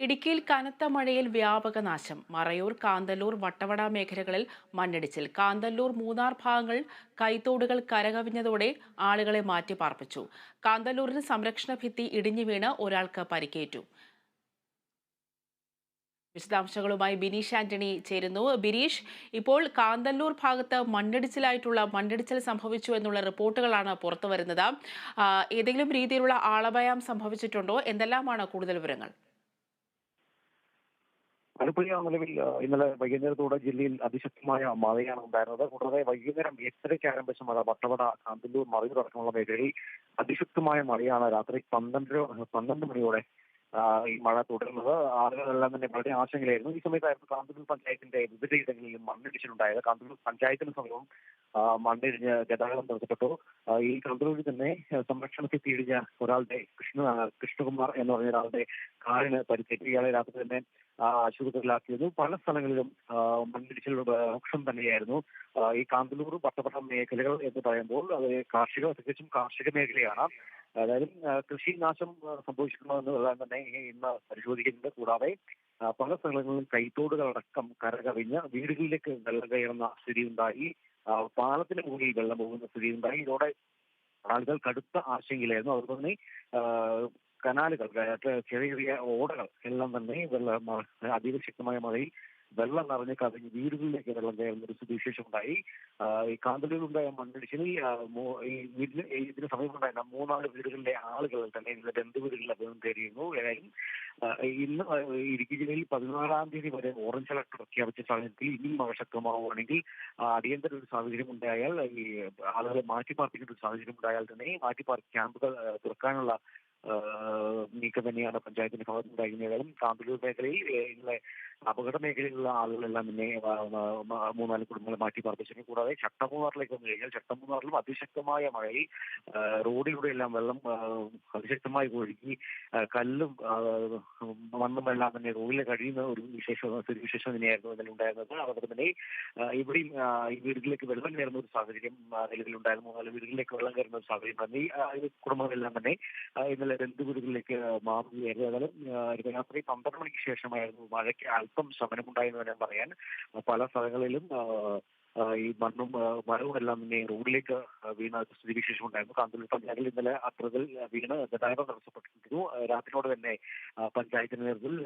ഇടുക്കിയിൽ കനത്ത മഴയിൽ വ്യാപക നാശം. മറയൂർ കാന്തല്ലൂർ വട്ടവട മേഖലകളിൽ മണ്ണിടിച്ചിൽ. കാന്തല്ലൂർ മൂന്നാർ ഭാഗങ്ങൾ കൈത്തോടുകൾ കരകവിഞ്ഞതോടെ ആളുകളെ മാറ്റി പാർപ്പിച്ചു. കാന്തല്ലൂരിന് സംരക്ഷണ ഭിത്തി ഇടിഞ്ഞു വീണ് ഒരാൾക്ക് പരിക്കേറ്റു. വിശദാംശങ്ങളുമായി ബിനീഷ് ആന്റണി ചേരുന്നു. ബിനീഷ് ഇപ്പോൾ കാന്തല്ലൂർ ഭാഗത്ത് മണ്ണിടിച്ചിലായിട്ടുള്ള മണ്ണിടിച്ചിൽ സംഭവിച്ചു എന്നുള്ള റിപ്പോർട്ടുകളാണ് പുറത്തു വരുന്നത് ഏതെങ്കിലും രീതിയിലുള്ള ആളഭയം സംഭവിച്ചിട്ടുണ്ടോ? എന്തെല്ലാമാണ് കൂടുതൽ വിവരങ്ങൾ? ആലപ്പുഴ നിലവിൽ ഇന്നലെ വൈകുന്നേരത്തോടെ ജില്ലയിൽ അതിശക്തമായ മഴയാണ് ഉണ്ടായിരുന്നത്. കൂടാതെ വൈകുന്നേരം എട്ടരയ്ക്ക് ആരംഭിച്ച മഴ വട്ടവട കാന്തല്ലൂർ മറയൂർ അടക്കമുള്ള മേഖലയിൽ അതിശക്തമായ മഴയാണ് രാത്രി പന്ത്രണ്ടര പന്ത്രണ്ട് മണിയോടെ ഈ മഴ തുടരുന്നത്. ആളുകളെല്ലാം തന്നെ വളരെ ആശങ്കയിലായിരുന്നു. ഈ സമയത്തായിരുന്നു കാന്തല്ലൂർ പഞ്ചായത്തിന്റെ വിവിധ ഇടങ്ങളിലും മണ്ണിടിച്ചിലുണ്ടായത്. കാന്തല്ലൂർ പഞ്ചായത്തിന് സമീപം മണ്ണിടിഞ്ഞ് ഗതാഗതം തടസ്സപ്പെട്ടു. ഈ കണ്ടൂരിൽ തന്നെ സംരക്ഷണത്തിൽ തീടിഞ്ഞ ഒരാളുടെ കൃഷ്ണ കൃഷ്ണകുമാർ എന്ന് പറഞ്ഞ ഒരാളുടെ കാറിന് പരിക്കേറ്റ്. ഇയാളെ രാത്രി തന്നെ ആശുപത്രിയിലാക്കിയിരുന്നു. പല സ്ഥലങ്ങളിലും മണ്ണിടിച്ചിൽ രൂക്ഷം തന്നെയായിരുന്നു. ഈ കാന്തല്ലൂർ പട്ടപ്പെട്ട മേഖലകൾ എന്ന് പറയുമ്പോൾ അത് കാർഷിക തികച്ചും കാർഷിക മേഖലയാണ്. അതായത് കൃഷി നാശം സംഭവിച്ചിട്ടുണ്ടോ എന്നുള്ളതാണ് തന്നെ ഇന്ന് പരിശോധിക്കുന്നുണ്ട് കൂടാതെ പല സ്ഥലങ്ങളിലും കൈത്തോടുകളടക്കം കരകവിഞ്ഞ് വീടുകളിലേക്ക് വെള്ളം കയറുന്ന സ്ഥിതി ഉണ്ടായി പാലത്തിന് മുകളിൽ വെള്ളം പോകുന്ന സ്ഥിതി ഉണ്ടായി. ഇതോടെ ആളുകൾ കടുത്ത ആശങ്കയിലായിരുന്നു. അതുപോലെ തന്നെ കനാലുകൾ ചെറിയ ചെറിയ ഓടകൾ എല്ലാം തന്നെ വെള്ളം അതിശക്തമായ മഴയിൽ വെള്ളം നിറഞ്ഞ് കവിഞ്ഞ് വീടുകളിലേക്ക് വെള്ളം കയറുന്ന ഒരു സ്ഥിതിവിശേഷം ഉണ്ടായി ഈ കാന്തലൂരിലുണ്ടായ മണ്ണിടിച്ചിലിൽ ആ, മൂ- ഈ വീടിന് ഈ ഇതിന് സമീപമുണ്ടായിരുന്ന മൂന്നാൽ വീടുകളിലെ ആളുകൾ തന്നെ ഇതിന്റെ ബന്ധുവീടുകളിൽ അദ്ദേഹം കയറിയിരുന്നു ഏതായാലും ഇന്ന് ഇടുക്കി ജില്ലയിൽ പതിനാറാം തീയതി വരെ ഓറഞ്ച് അലർട്ട് പ്രഖ്യാപിച്ച സാഹചര്യത്തിൽ ഇനിയും മഴ ശക്തമാവുകയാണെങ്കിൽ അടിയന്തര ഒരു സാഹചര്യം ഉണ്ടായാൽ ഈ ആളുകളെ മാറ്റിപ്പാർപ്പിക്കുന്ന ഒരു സാഹചര്യം ഉണ്ടായാൽ തന്നെ മാറ്റിപ്പാർക്ക് ക്യാമ്പുകൾ തുറക്കാനുള്ള നീക്കം തന്നെയാണ് പഞ്ചായത്തിന്റെ ഭാഗത്തുണ്ടായിരുന്നതും കാന്തല്ലൂർ മേഖലയിൽ ഇന്നലെ അപകട മേഖലയിലുള്ള ആളുകളെല്ലാം തന്നെ മൂന്നാൽ കുടുംബങ്ങളെ മാറ്റി പാർപ്പിച്ചിട്ടുണ്ട് കൂടാതെ ചട്ടമൂന്നാറിലേക്ക് വന്നു കഴിഞ്ഞാൽ ചട്ടമൂന്നാറിലും അതിശക്തമായ മഴയിൽ റോഡിലൂടെ എല്ലാം വെള്ളം അതിശക്തമായി ഒഴുകി കല്ലും മണ്ണും എല്ലാം തന്നെ റോഡിൽ കഴിയുന്ന ഒരു വിശേഷം സ്ഥിതി വിശേഷം തന്നെയായിരുന്നു ഇന്നലെ ഉണ്ടായിരുന്നത്. അതുപോലെ തന്നെ ഇവിടെയും ഈ വീടുകളിലേക്ക് വെള്ളം കയറുന്ന ഒരു സാഹചര്യം നിലവിലുണ്ടായിരുന്നു. മൂന്നാൽ വീടുകളിലേക്ക് വെള്ളം കയറുന്ന ഒരു സാഹചര്യം തന്നെ ഈ കുടുംബങ്ങളെല്ലാം തന്നെ ഇന്നലെ രണ്ട് വീടുകളിലേക്ക് മാറുകയായിരുന്നു. ഏതായാലും രാത്രി പന്ത്രണ്ട് മണിക്ക് ശേഷമായിരുന്നു മഴയ്ക്ക് അല്പം ശമനമുണ്ടായെന്ന് വേണം പറയാൻ. പല സ്ഥലങ്ങളിലും ഈ മണ്ണും മരവും എല്ലാം തന്നെ റോഡിലേക്ക് വീണ സ്ഥിതിവിശേഷം ഉണ്ടായിരുന്നു കാന്തല്ലൂർ പഞ്ചായത്തിൽ ഇന്നലെ അത്രകൾ വീണ് ഗതാഗതം തടസ്സപ്പെട്ടിരുന്നു. രാത്രിയോടെ തന്നെ പഞ്ചായത്തിന് നേതൃത്വത്തിൽ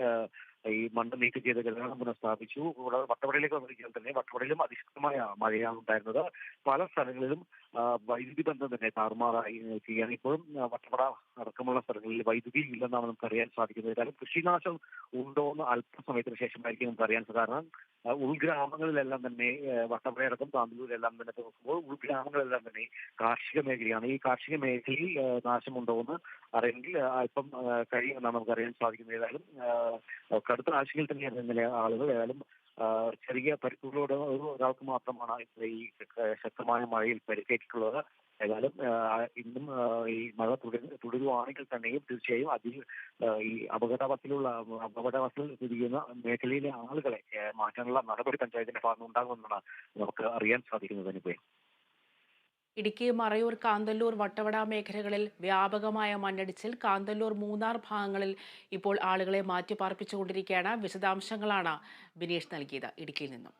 ഈ മണ്ണ് നീക്കം ചെയ്ത് ഗതാഗതം പുനഃസ്ഥാപിച്ചു. വട്ടവടയിലേക്ക് വന്നിരിക്കാൻ തന്നെ വട്ടവടയിലും അതിശക്തമായ മഴയാണ് ഉണ്ടായിരുന്നത്. പല സ്ഥലങ്ങളിലും വൈദ്യുതി ബന്ധം തന്നെ താറുമാറായി ചെയ്യുകയാണ്. ഇപ്പോഴും വട്ടവട അടക്കമുള്ള സ്ഥലങ്ങളിൽ വൈദ്യുതി ഇല്ലെന്നാണ് നമുക്ക് അറിയാൻ സാധിക്കുന്നത്. കാരണം കൃഷിനാശം ഉണ്ടോ എന്ന് അല്പസമയത്തിന് ശേഷമായിരിക്കും നമുക്ക് അറിയാൻ. കാരണം ഉൾഗ്രാമങ്ങളിലെല്ലാം തന്നെ വട്ടവടയടക്കം താന്തൂരിലെല്ലാം തന്നെ നോക്കുമ്പോൾ ഉൾഗ്രാമങ്ങളെല്ലാം തന്നെ കാർഷിക മേഖലയാണ്. ഈ കാർഷിക മേഖലയിൽ നാശമുണ്ടോ എന്ന് അറിയണമെങ്കിൽ അല്പം കഴിയുമെന്നാണ് നമുക്ക് അറിയാൻ സാധിക്കുന്നത്. ഏതായാലും കടുത്ത ആശങ്കയിൽ തന്നെയാണ് ഇന്നലെ ആളുകൾ ഏതായാലും ചെറിയ പരിക്കുകളോട് ഒരു ഒരാൾക്ക് മാത്രമാണ് ഈ ശക്തമായ മഴയിൽ പരിക്കേറ്റിട്ടുള്ളത്. ഏതായാലും ഇന്നും ഈ മഴ തുടരു തുടരുവാണെങ്കിൽ തന്നെയും തീർച്ചയായും അതിൽ ഈ അപകടാവസ്ഥയിലുള്ള അപകടാവസ്ഥയിൽ സ്ഥിതിക്കുന്ന മേഖലയിലെ ആളുകളെ മാറ്റാനുള്ള നടപടി പഞ്ചായത്തിന്റെ ഭാഗത്ത് ഉണ്ടാകുമെന്നാണ് നമുക്ക് അറിയാൻ സാധിക്കുന്നത് അനുഭവം ഇടുക്കി മറയൂർ കാന്തല്ലൂർ വട്ടവട മേഖലകളിൽ വ്യാപകമായ മണ്ണിടിച്ചിൽ. കാന്തല്ലൂർ മൂന്നാർ ഭാഗങ്ങളിൽ ഇപ്പോൾ ആളുകളെ മാറ്റിപ്പാർപ്പിച്ചുകൊണ്ടിരിക്കുകയാണ്. വിശദാംശങ്ങളാണ് ബിനീഷ് നൽകിയത് ഇടുക്കിയിൽ നിന്നും.